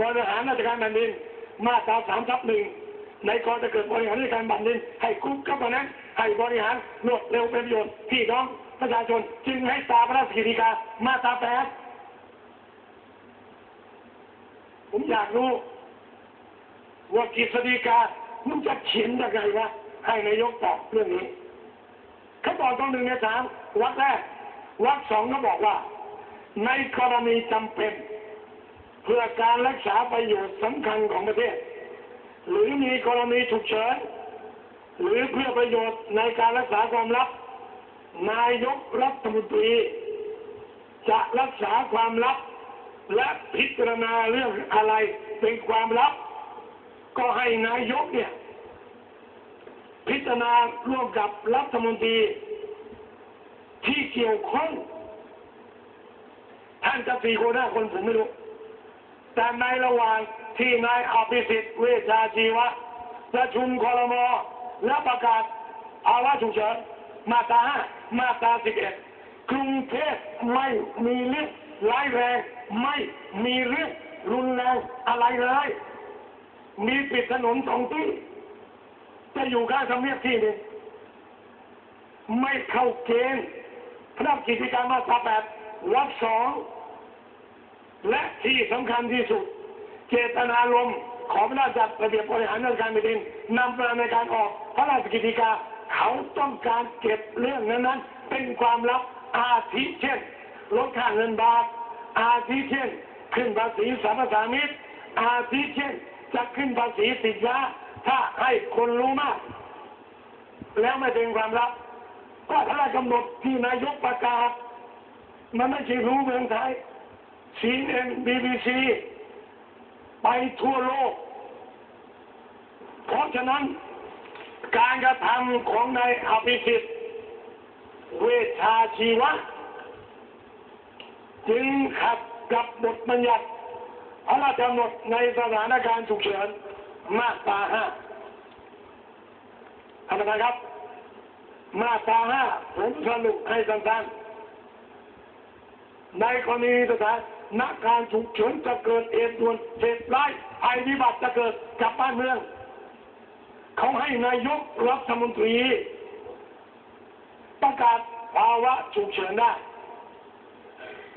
บริหารราชการแผ่นดินมาตราสามทับหนึ่งในกรจะเกิดบริหารราชการแผ่นดินให้คุกกับนั้นให้บริหารรวดเร็วเป็นประโยชน์พี่น้องประชาชนจึงให้ตาพระราชกิจกามาตราแปดผมอยากรู้ว่ากฤษฎีกามันจะเขียนยังไงวะให้นายกตอบเรื่องนี้เขาบอกตรงหนึ่งในสามวรรคแรกวรรคสองเขาบอกว่า ในกรณีจำเป็น เพื่อการรักษาประโยชน์สำคัญของประเทศ หรือมีกรณีฉุกเฉินหรือเพื่อประโยชน์ในการรักษาความลับ นายกรัฐมนตรี จะรักษาความลับ และพิจารณาเรื่องอะไรเป็นความลับ ก็ให้นายกเนี่ย พิจารณาร่วมกับรัฐมนตรี ที่เกี่ยวข้องท่านจะสี่คนห้าคนผมไม่รู้ แต่ในระหว่างที่นายอภิสิทธิ์เวชาชีวะประชุมคอรมอและประกาศภาวะฉุกเฉินมาตราห้ามาตราสิบเอ็ดกรุงเทพไม่มีเรื่องร้ายแรงไม่มีเรื่องรุนแรงอะไรเลย มีปิดถนนสองที่จะอยู่ข้างทำเนียบที่นึงไม่เข้าเกณฑ์พระราชกิจการมาตราแปดรรคสอง และที่สำคัญที่สุด เจตนารมณ์ของพระราชบัญญัติระเบียบบริหารราชการแผ่นดินนำมาในการออกพระราชกิจการเขาต้องการเก็บเรื่องนั้น ๆ เป็นความลับอาทิเช่นลดค่าเงินบาท อาทิเช่น ขึ้นภาษีสรรพสามิตอาทิเช่นจะขึ้นภาษีสินค้าถ้าให้คนรู้มาก แล้วไม่เป็นความลับ ก็พระราชกำหนดที่นายกประกาศ มันไม่ใช่รู้เมืองไทย ซีเอ็นบีบีซีไปทั่วโลก เพราะฉะนั้นการกระทำของนายอภิสิทธิ์ เวชาชีวะ จึงขัดกับบทบัญญัติพระราชกำหนดในสถานการณ์ฉุกเฉินมาตราห้าท่านประธานครับ มาตราห้าผมสรุปให้สั้นๆในกรณีสถาน การณ์ฉุกเฉินจะเกิดเหตุด่วนเหตุร้ายภัยพิบัติจะเกิดกับบ้านเมือง เขาให้นายกรัฐมนตรี ประกาศภาวะฉุกเฉินได้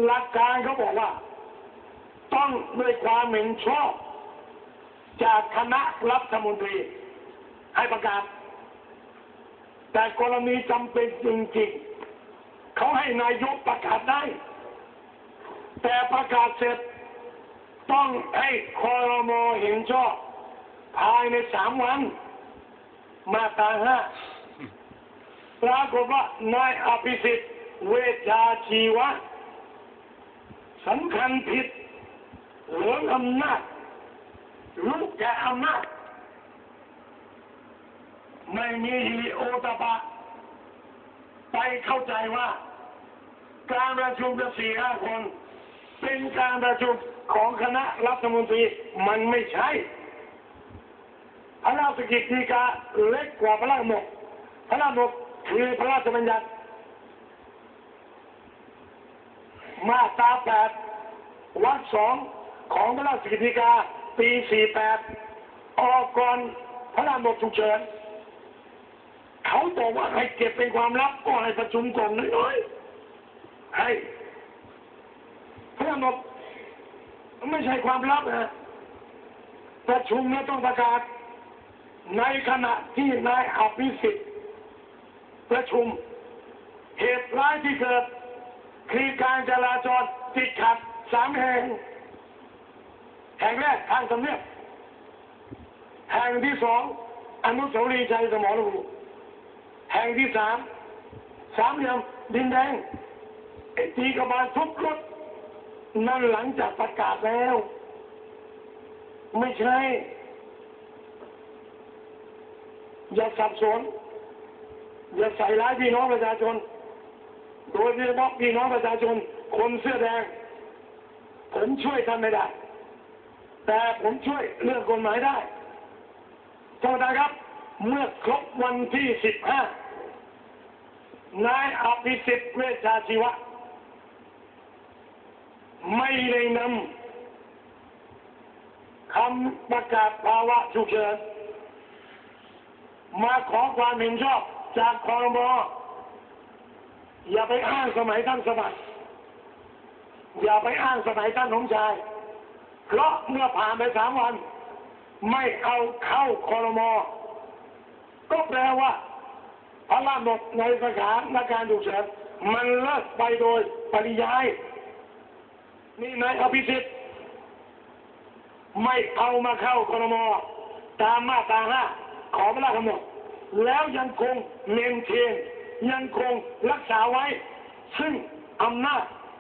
หลักการเขาบอกว่า ต้องด้วยความเห็นชอบ จากคณะรัฐมนตรี ให้ประกาศ แต่กรณีจำเป็นจริงๆเขาให้นายกประกาศได้ แต่ประกาศเสร็จ ต้องให้คอรมอเห็นชอบ ภายในสามวัน มาตาห้าปรากฏว่านายอภิสิทธิ์ เวชาชีวะสำคัญผิดเหลืองอำนาจรู้แก่อำนาจไม่มีฮิริโอตปะ ไปเข้าใจว่า การประชุมจะสี่ห้าคน เป็นการประชุมของคณะรัฐมนตรีมันไม่ใช่พระราชกิจฎีกาเล็กกว่าพระราชกพระราชกคือพระราชบัญญัติ มาตราแปดวรรคสองของพระราชกิจฎีกาปีสี่แปดออกก่อนพระราชกฉุกเฉินเขาบอกว่าให้เก็บเป็นความลับก็ให้ประชุมก่อนน้อยๆให้ กำหนดไม่ใช่ความลับนะประชุมเนี่ยต้องประกาศ ในขณะที่นายอภิสิทธิ์ประชุม เหตุร้ายที่เกิดคือการจราจรติดขัดสามแห่ง แห่งแรกทางสำเนียบแห่งที่สองอนุสาวรีย์ชัยสมรภูมิแห่งที่สามสามเหลี่ยมดินแดงไอ้ตีกบาลทุบรถ นั่นหลังจากประกาศแล้ว ไม่ใช่ อย่าสับสน อย่าใส่ร้ายพี่น้องประชาชน โดยเฉพาะพี่น้องประชาชน คนเสื้อแดง ผมช่วยท่านไม่ได้ แต่ผมช่วยเรื่องกฎหมายได้ท่านประธานครับ เมื่อครบวันที่สิบห้านายอภิสิทธิ์เวชชาชีวะ ไม่ได้นำคำประกาศภาวะฉุกเฉินมาขอความเห็นชอบจากคอรมออย่าไปอ้างสมัยท่านสมัครอย่าไปอ้างสมัยท่านสมชาย เพราะเมื่อผ่านไปสามวัน ไม่เอาเข้าคอรมอก็แปลว่าพระราชบในสถานการณ์ฉุกเฉินมันเลิกไปโดยปริยาย นี่นายอภิสิทธิ์ไม่เอามาเข้าคอรมอตามมาตราห้าขอพระราชกำหนดแล้วยังคงเมนเทนยังคงรักษาไว้ ซึ่งอำนาจ